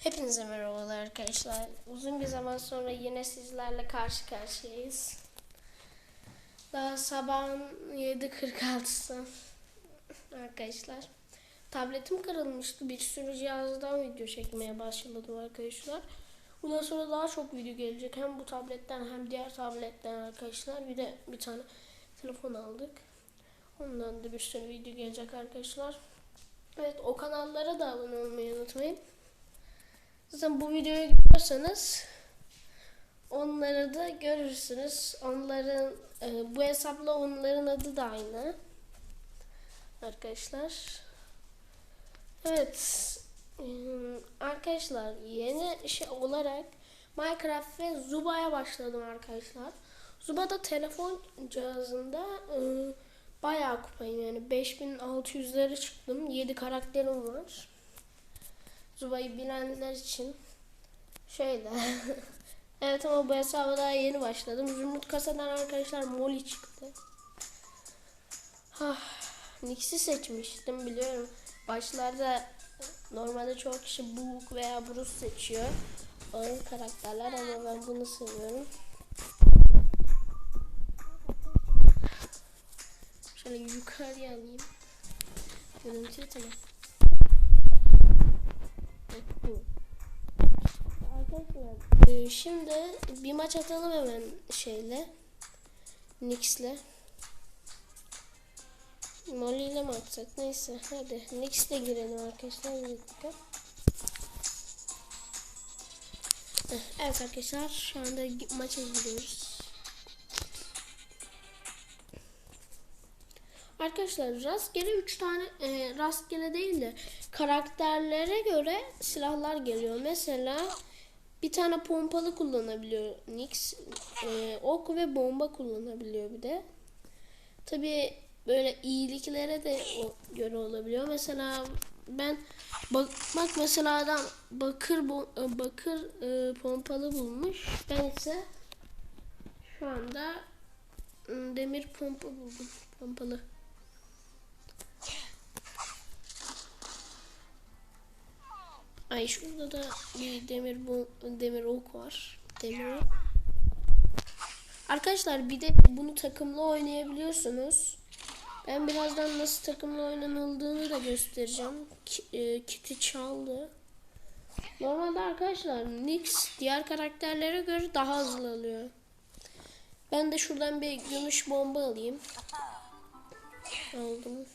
Hepinize merhabalar arkadaşlar. Uzun bir zaman sonra yine sizlerle karşı karşıyayız. Daha sabahın 7.46'sı arkadaşlar. Tabletim kırılmıştı. Bir sürü cihazdan video çekmeye başladım arkadaşlar. Bundan sonra daha çok video gelecek. Hem bu tabletten hem diğer tabletten arkadaşlar. Bir de bir tane telefon aldık. Ondan da bir sürü video gelecek arkadaşlar. Evet o kanallara da abone olmayı unutmayın. Zaten bu videoyu görüyorsanız onları da görürsünüz. Onların e, bu hesapla onların adı da aynı. Arkadaşlar. Evet. e, Arkadaşlar yeni şey olarak Minecraft ve Zuba'ya başladım arkadaşlar. Zuba'da telefon cihazında e, bayağı kupayım yani 5600'lere çıktım. 7 karakterim var. Zuba'yı bilenler için şöyle. evet ama bu hesaba daha yeni başladım. Zümrüt kasadan arkadaşlar Molly çıktı. Ah, Nix'i seçmiştim biliyorum. Başlarda normalde çoğu kişi Bulk veya Bruce seçiyor. Ağır karakterler ama ben bunu seviyorum. Şöyle yukarıya alayım. Görüntüyü tamam. Arkadaşlar e, şimdi bir maç atalım hemen şeyle. Nix'le. Molly ile mi atsak? Neyse hadi. Nix'le girelim arkadaşlar. Bir Evet arkadaşlar şu anda maça gidiyoruz. Arkadaşlar rastgele 3 tane e, rastgele değil de karakterlere göre silahlar geliyor. Mesela bir tane pompalı kullanabiliyor Nix. E, ok ve bomba kullanabiliyor bir de. Tabi böyle iyiliklere de göre olabiliyor. Mesela ben bak, bak mesela adam bakır e, bakır e, pompalı bulmuş. Ben ise şu anda e, demir pompa buldum. Pompalı. Ay şurada da bir demir bu demir ok var. Demir. Arkadaşlar bir de bunu takımlı oynayabiliyorsunuz. Ben birazdan nasıl takımlı oynanıldığını da göstereceğim. Ki, e, Kit'i çaldı. Normalde arkadaşlar Nix diğer karakterlere göre daha hızlı alıyor. Ben de şuradan bir gümüş bomba alayım. Aldım.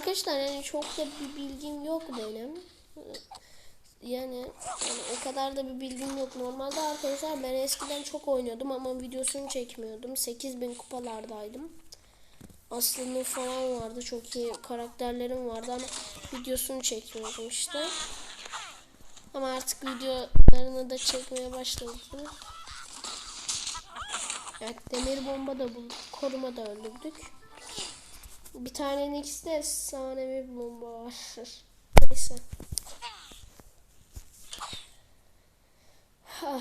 Arkadaşlar yani çok da bir bilgim yok benim. Yani, yani o kadar da bir bilgim yok. Normalde arkadaşlar ben eskiden çok oynuyordum ama videosunu çekmiyordum. 8000 kupalardaydım. Aslı'nın falan vardı. Çok iyi karakterlerim vardı ama videosunu çekmiyordum işte. Ama artık videolarını da çekmeye başladım. Evet demir bomba da bulduk. Koruma da öldürdük. Bir tane Nix'te efsane bir bomba var. Neyse.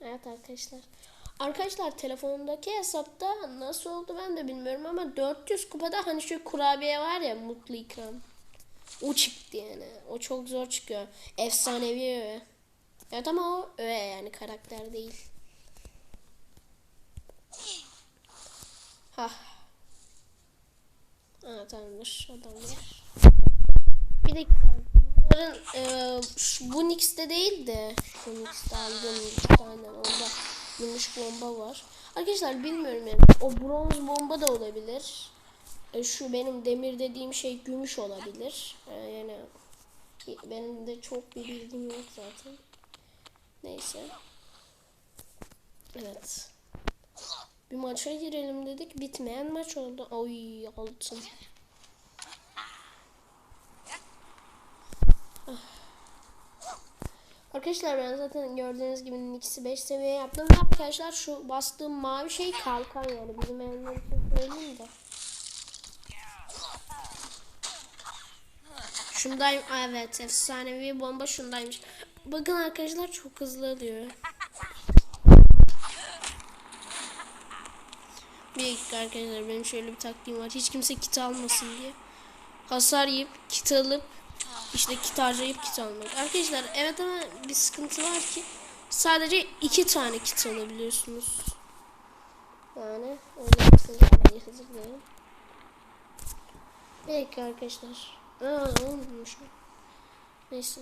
Evet arkadaşlar. Arkadaşlar telefondaki hesapta nasıl oldu ben de bilmiyorum ama 400 kupada hani şu kurabiye var ya mutlu ikram. O çıktı yani. O çok zor çıkıyor. Efsanevi öğe. Evet ama o öğe yani karakter değil. Hah. Ha tamamdır. Adamlar. Bir de bunların e, şu- bu Nix'te değil de şu Nix'te aldığım bir tane orada gümüş bomba var. Arkadaşlar bilmiyorum yani. O bronz bomba da olabilir. E, şu benim demir dediğim şey gümüş olabilir. E, yani benim de çok bir bilgim yok zaten. Neyse. Evet. Bir maça girelim dedik. Bitmeyen maç oldu. Oy altın. Ah. Arkadaşlar ben zaten gördüğünüz gibi ikisi 5 seviye yaptım. Arkadaşlar şu bastığım mavi şey kalkan yani. Bizim evler için söyleyeyim de. Şundayım. Evet efsanevi bomba şundaymış. Bakın arkadaşlar çok hızlı alıyor. Bir dakika arkadaşlar benim şöyle bir taktiğim var. Hiç kimse kit almasın diye. Hasar yiyip kit alıp işte kit harcayıp kit almak. Arkadaşlar evet ama bir sıkıntı var ki sadece iki tane kit alabiliyorsunuz. Yani öyle bir hazırlayayım. Bir dakika arkadaşlar. Aa olmuşum. Neyse.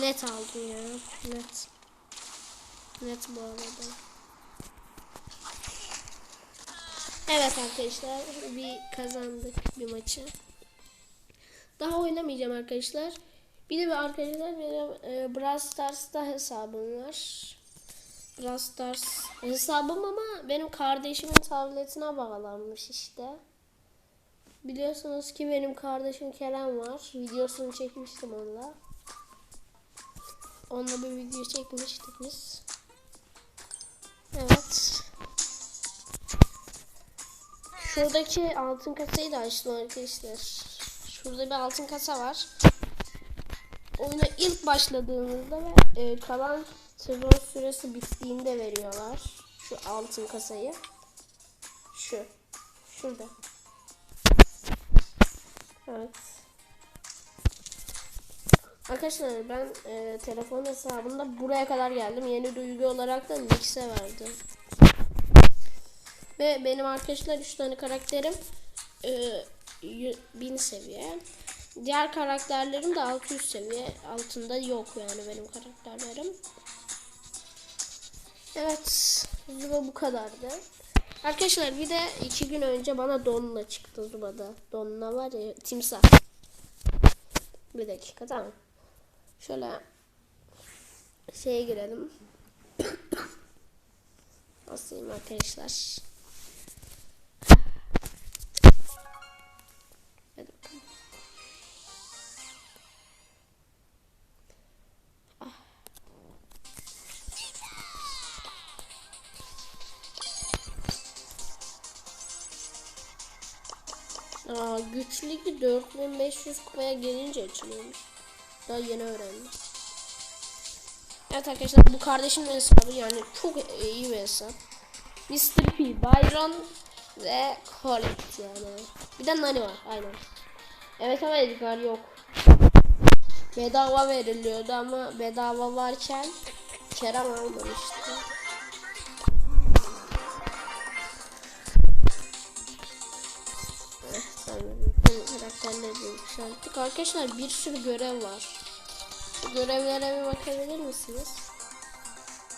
Net aldım ya. Net. Net bu arada. Evet arkadaşlar bir kazandık bir maçı. Daha oynamayacağım arkadaşlar. Bir de bir arkadaşlar benim e, Brawl Stars'ta hesabım var. Brawl Stars hesabım ama benim kardeşimin tabletine bağlanmış işte. Biliyorsunuz ki benim kardeşim Kerem var. Videosunu çekmiştim onunla. Onunla bir video çekmiştik biz. Evet. Şuradaki altın kasayı da açtım arkadaşlar. Şurada bir altın kasa var. Oyuna ilk başladığınızda ve e, kalan sezon süresi bittiğinde veriyorlar. Şu altın kasayı. Şu. Şurada. Evet. Arkadaşlar ben e, telefon hesabında buraya kadar geldim. Yeni duygu olarak da Nix'e verdim. Ve benim arkadaşlar 3 tane karakterim e, 1000 seviye. Diğer karakterlerim de 600 seviye. Altında yok yani benim karakterlerim. Evet. Zuba bu kadardı. Arkadaşlar bir de iki gün önce bana Donla çıktı Zuba'da. Donla var ya timsah. Bir dakika tamam. Şöyle şeye girelim. Basayım arkadaşlar. Bakalım. Aa, güçlü ki 4500 kupaya gelince açılıyormuş. Daha yeni öğrendim. Evet arkadaşlar bu kardeşimin hesabı yani çok iyi bir hesap. Mr. P, Byron ve Colette yani. Bir de Nani var aynen. Evet ama Edgar yok. Bedava veriliyordu ama bedava varken Kerem almamıştı. Arkadaşlar bir sürü görev var. Görevlere bir bakabilir misiniz?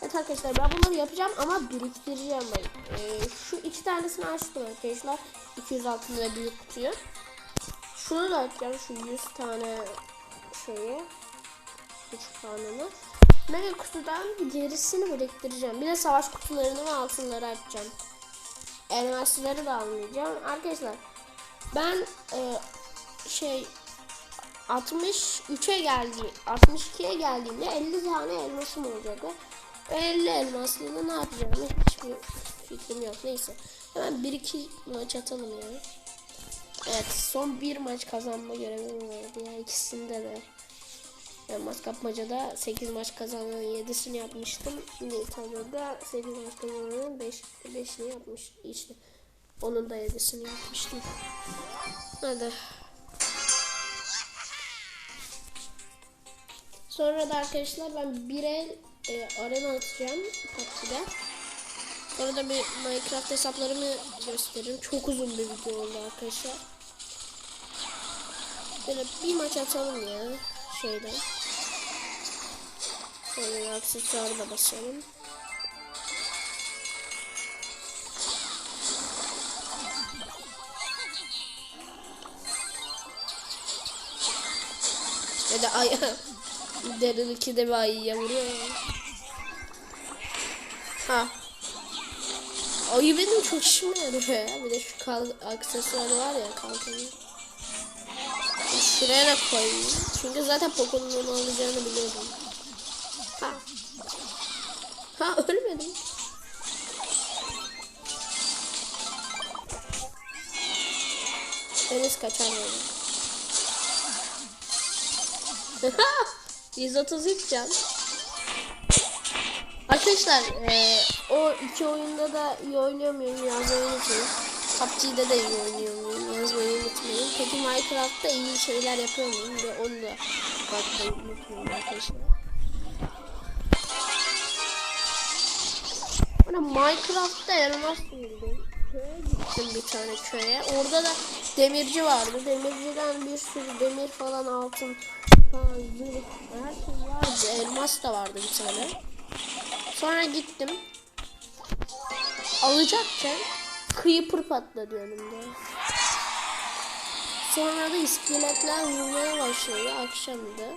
Evet arkadaşlar ben bunları yapacağım ama biriktireceğim ben. Ee, şu iki tanesini açtım arkadaşlar. 200 altın ve büyük kutuyu. Şunu da açacağım şu 100 tane şeyi. 3 taneni. Mega kutudan gerisini biriktireceğim. Bir de savaş kutularını ve altınları açacağım. Elmasları da almayacağım. Arkadaşlar ben e, şey 63'e geldi 62'ye geldiğimde 50 tane elmasım olacaktı. 50 elmasıyla ne yapacağımı hiçbir fikrim yok. Neyse. Hemen 1-2 maç atalım yani. Evet son bir maç kazanma görevim vardı ya ikisinde de. Yani maç kapmacada 8 maç kazanmanın 7'sini yapmıştım. Şimdi İtalya'da 8 maç kazanmanın 5 5'ini yapmış işte. Onun da 7'sini yapmıştım. Hadi. Sonra da arkadaşlar ben bir el e, arena atacağım PUBG'de. Sonra da bir Minecraft hesaplarımı gösteririm. Çok uzun bir video oldu arkadaşlar. Böyle bir maç atalım ya şeyden. Sonra aksesuarı da basalım. Ve de ay Derin 2'de bir ayıya vuruyor. Ha. Ayı benim çok işime yarıyor ya. Bir de şu kal aksesuarı var ya kalkanı. Şuraya da koyayım. Çünkü zaten Poco'nun onu alacağını biliyordum. Ha. Ha ölmedim. Deniz böyle. 133 can. Arkadaşlar eee, o iki oyunda da iyi oynuyor yazmayı unutmayın. PUBG'de de iyi oynuyor yazmayı unutmayın. Peki Minecraft'ta iyi şeyler yapıyor muyum ve onu da bakmayı unutmayın arkadaşlar. Bana Minecraft'ta elmas buldum. Köye gittim bir tane köye. Orada da demirci vardı. Demirciden bir sürü demir falan altın her şey vardı. Elmas da vardı bir tane. Sonra gittim. Alacakken creeper patladı önümde. Sonra da iskeletler vurmaya başladı. Akşamdı.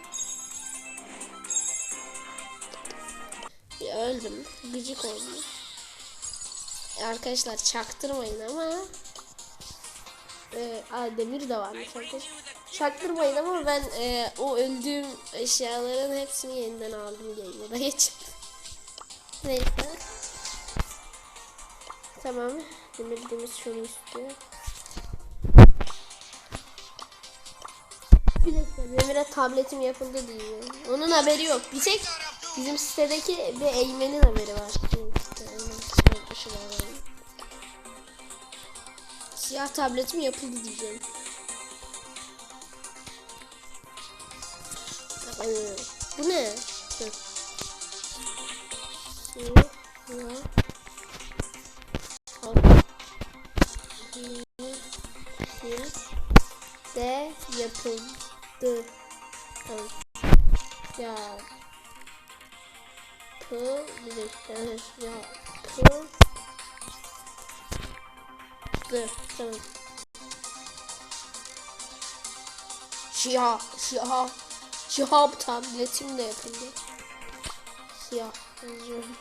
Ya öldüm. Gıcık oldum. Arkadaşlar çaktırmayın ama e, demir de varmış arkadaşlar. Çaktırmayın ama ben e, o öldüğüm eşyaların hepsini yeniden aldım game'e geçip. Neyse. Tamam. Demirdiğimiz şunu istiyor. Bir dakika Demir'e tabletim yapıldı diyor. Onun haberi yok. Bir tek bizim sitedeki bir Eymen'in haberi var. Siyah tabletim yapıldı diyeceğim. Ee, Bu ne? Dur. Siyah. de yapıldı. Tamam. Ya pı bir dakika ya pı dı tamam. Siyah siyah siyah tabletim de yapıldı. Siyah yazıyorum.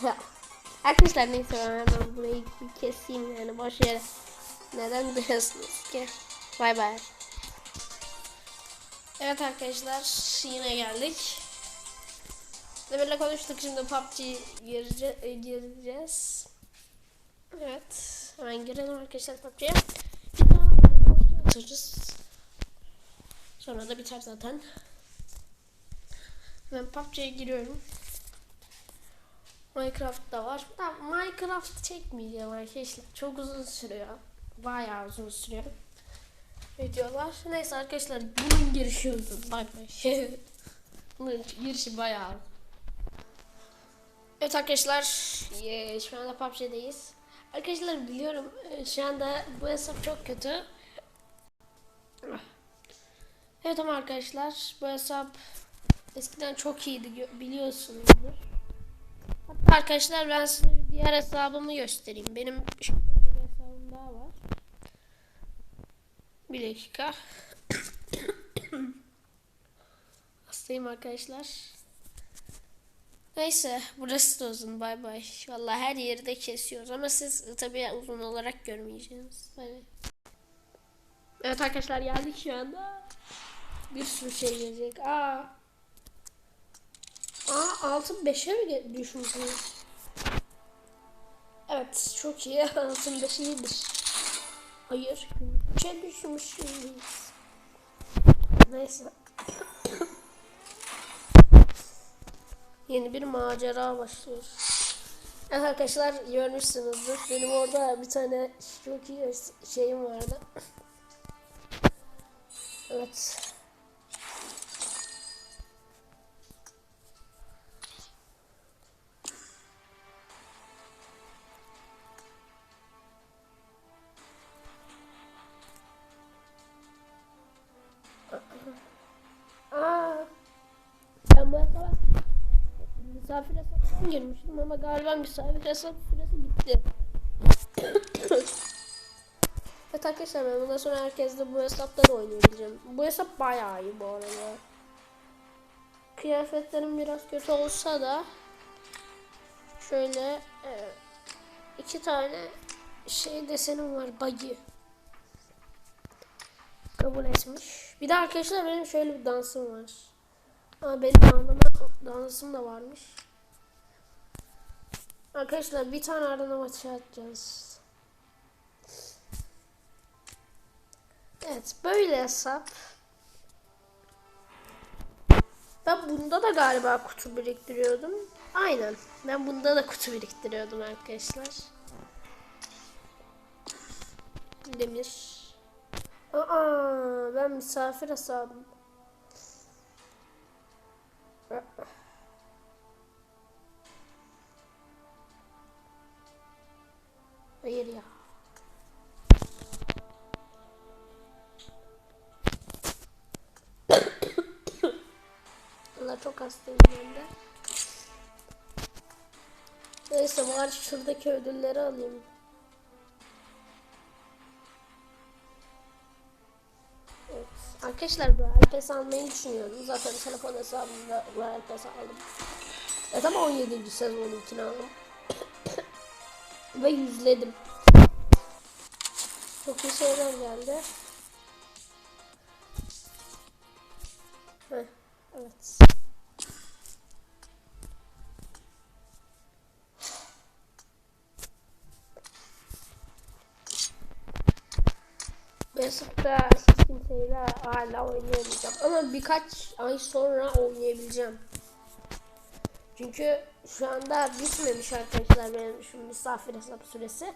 Arkadaşlar neyse ben hemen burayı bir keseyim yani boş yere. Neden diyorsunuz ki? Bay bay. Evet arkadaşlar yine geldik. Demir'le konuştuk şimdi PUBG girece gireceğiz. Evet. Hemen girelim arkadaşlar PUBG'ye. Atacağız. Sonra da biter zaten. Ben PUBG'ye giriyorum. Minecraft da var. Da Minecraft çekmeyeceğim arkadaşlar. Çok uzun sürüyor. Bayağı uzun sürüyor. Videolar. Neyse arkadaşlar bunun girişi uzun. Bay. bunun girişi bayağı. Evet arkadaşlar. Şu anda PUBG'deyiz. Arkadaşlar biliyorum e, şu anda bu hesap çok kötü. Evet ama arkadaşlar bu hesap eskiden çok iyiydi biliyorsunuzdur. Hatta arkadaşlar ben size bir diğer hesabımı göstereyim. Benim şöyle bir hesabım daha var. Bir dakika. Hastayım arkadaşlar. Neyse burası da uzun bay bay. Vallahi her yeri de kesiyoruz ama siz tabii uzun olarak görmeyeceksiniz. Bay bay. Evet arkadaşlar geldik şu anda. Bir sürü şey gelecek. Aa. Aa altın 5'e mi düşmüşsünüz? Evet çok iyi. Altın 5 iyidir. Hayır. 3'e düşmüşüz. Neyse. Yeni bir macera başlıyor. Evet arkadaşlar görmüşsünüzdür. Benim orada bir tane çok iyi şeyim vardı. Evet. Girmiştim ama galiba misafir hesap süresi bitti. evet arkadaşlar ben bundan sonra herkesle bu hesapta da oynayabileceğim. Bu hesap bayağı iyi bu arada. Kıyafetlerim biraz kötü olsa da şöyle e, iki tane şey desenim var buggy. Kabul etmiş. Bir de arkadaşlar benim şöyle bir dansım var. Ama benim ağlama dansım da varmış. Arkadaşlar bir tane arana maçı atacağız. Evet böyle hesap. Ben bunda da galiba kutu biriktiriyordum. Aynen. Ben bunda da kutu biriktiriyordum arkadaşlar. Demir. Aa, ben misafir hesabım. Hayır ya. Allah çok hastayım ben de. Neyse bari şuradaki ödülleri alayım. Arkadaşlar bu Alpes almayı düşünüyorum. Zaten telefon hesabımda bu Alpes aldım. Evet ama 17. sezonun aldım. Ve yüzledim. Çok iyi şeyler geldi. Heh, evet. Mesut'ta hiç kimseyle hala oynayamayacağım. Ama birkaç ay sonra oynayabileceğim. Çünkü şu anda bitmemiş arkadaşlar benim şu misafir hesap süresi.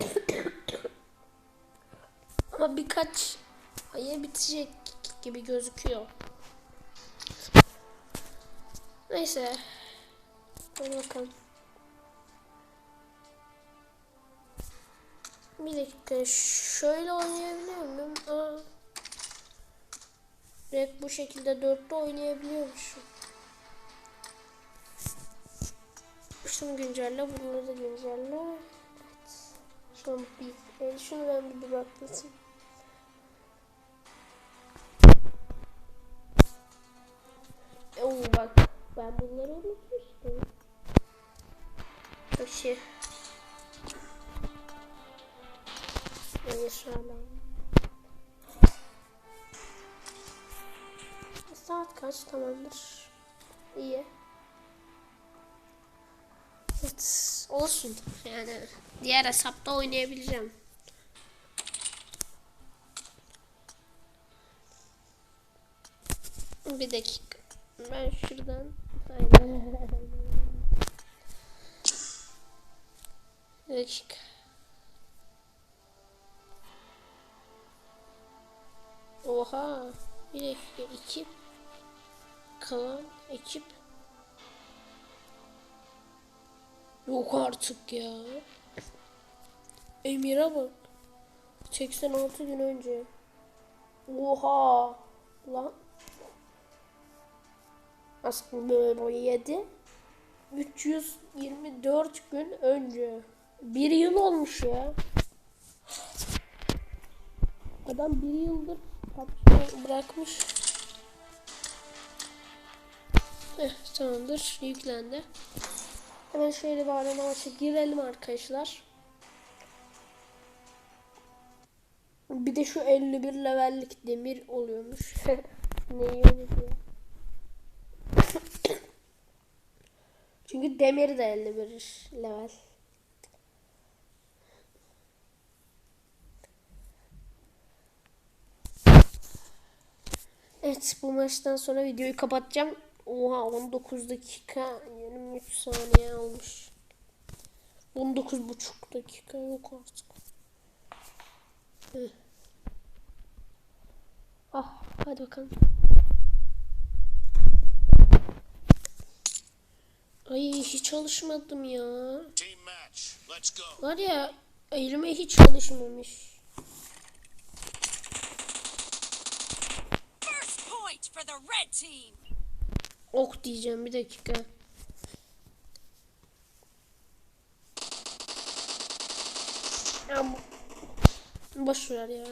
Ama birkaç aya bitecek gibi gözüküyor. Neyse. Hadi bakalım. Bir dakika şöyle oynayabiliyor muyum? Aa. Direkt bu şekilde dörtte oynayabiliyormuşum. Şunu güncelle, bunları da güncelle. Evet. Şunu bir, e, şunu ben bir baklatayım. Oo bak, ben bunları unutmuştum. Taşı. Hayır hala. Saat kaç? Tamamdır. İyi. Olsun. Yani diğer hesapta oynayabileceğim. Bir dakika. Ben şuradan. Bir dakika. Oha. Bir dakika. Ekip. Kalan ekip. Yok artık ya. Emir'e bak. 86 gün önce. Oha. Lan. Aslında 7. 324 gün önce. Bir yıl olmuş ya. Adam bir yıldır PUBG'yi bırakmış. Heh, tamamdır. Yüklendi. Hemen şöyle bir arama maça girelim arkadaşlar. Bir de şu 51 levellik demir oluyormuş. Neyi diyor. Çünkü demir de 51 level. Evet bu maçtan sonra videoyu kapatacağım. Oha 19 dakika 23 saniye olmuş. 19 buçuk dakika yok artık. Hı. Ah hadi bakalım. Ay hiç çalışmadım ya. Var ya elime hiç çalışmamış. First point for the red team. Ok diyeceğim bir dakika. Bu- Boş ver ya.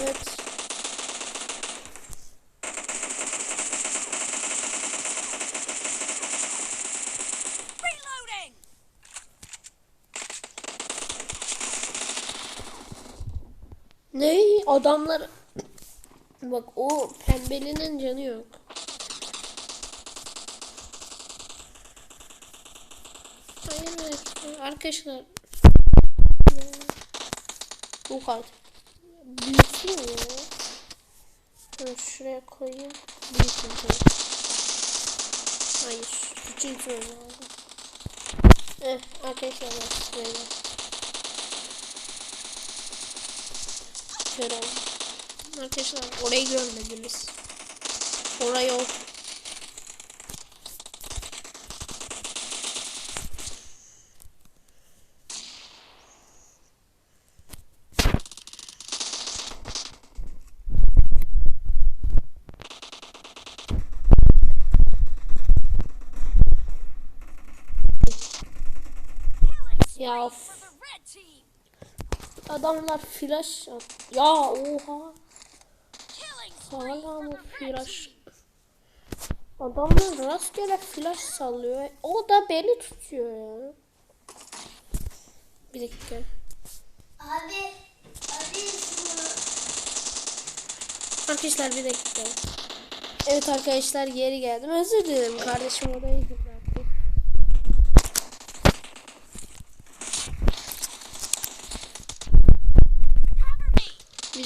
Evet. Reloading! Ne? Adamlar... Bak o pembelinin canı yok. Hayır. Arkadaşlar. Yok artık. Büyüsün ya. Ben şuraya koyayım. Büyüsün tabii. Hayır. Küçültmem lazım. Eh arkadaşlar böyle. Kör oldum. Arkadaşlar orayı görmediniz. Orayı o. adamlar flash. Ya oha. Hala mı flash? Adamlar rastgele flash sallıyor. O da beni tutuyor ya. Bir dakika. Abi, abi Arkadaşlar bir dakika. Evet arkadaşlar geri geldim. Özür dilerim kardeşim odaya girdi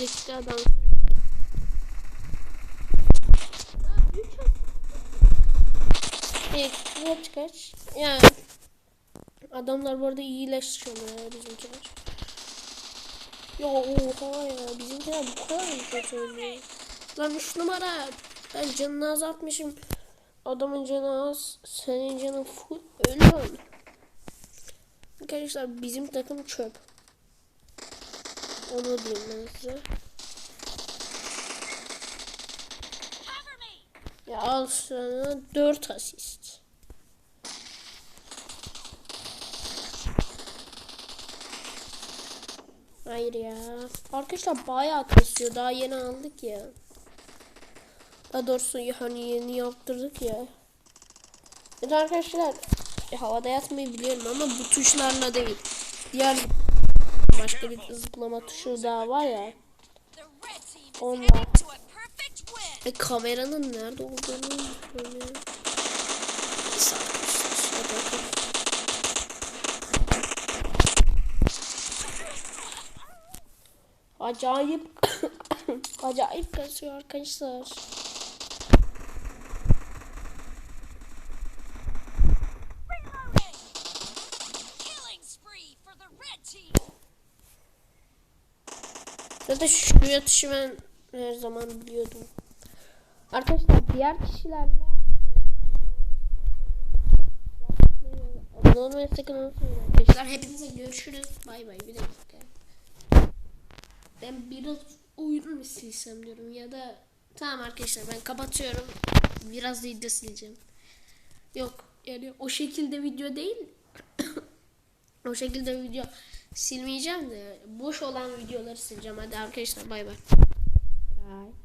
Dakika adam. Evet, kaç kaç. Yani adamlar bu arada iyileşiyorlar ya bizimkiler. Ya oha ya bizimkiler bu kadar mı kötü oynuyor? Lan 3 numara ben canını azaltmışım. Adamın canı az, senin canın full ölüyor. Arkadaşlar bizim takım çöp. Onu diyeyim ben size. Ya al sana 4 asist. Hayır ya. Arkadaşlar bayağı kasıyor. Daha yeni aldık ya. Daha doğrusu hani yeni yaptırdık ya. Evet arkadaşlar e, havada yatmayı biliyorum ama bu tuşlarla değil. Diğer başka bir zıplama tuşu daha var ya. Onlar. E kameranın nerede olduğunu unuttum. Acayip acayip kasıyor arkadaşlar. Zaten şu yatışı ben her zaman biliyordum. Arkadaşlar diğer kişilerle e, abone olmayı sakın unutmayın arkadaşlar. Hepinize görüşürüz. Bay bay bir dakika. Ben biraz oyun mu diyorum ya da tamam arkadaşlar ben kapatıyorum. Biraz video sileceğim. Yok yani o şekilde video değil. o şekilde video silmeyeceğim de boş olan videoları sileceğim. Hadi arkadaşlar bay bay. Bye.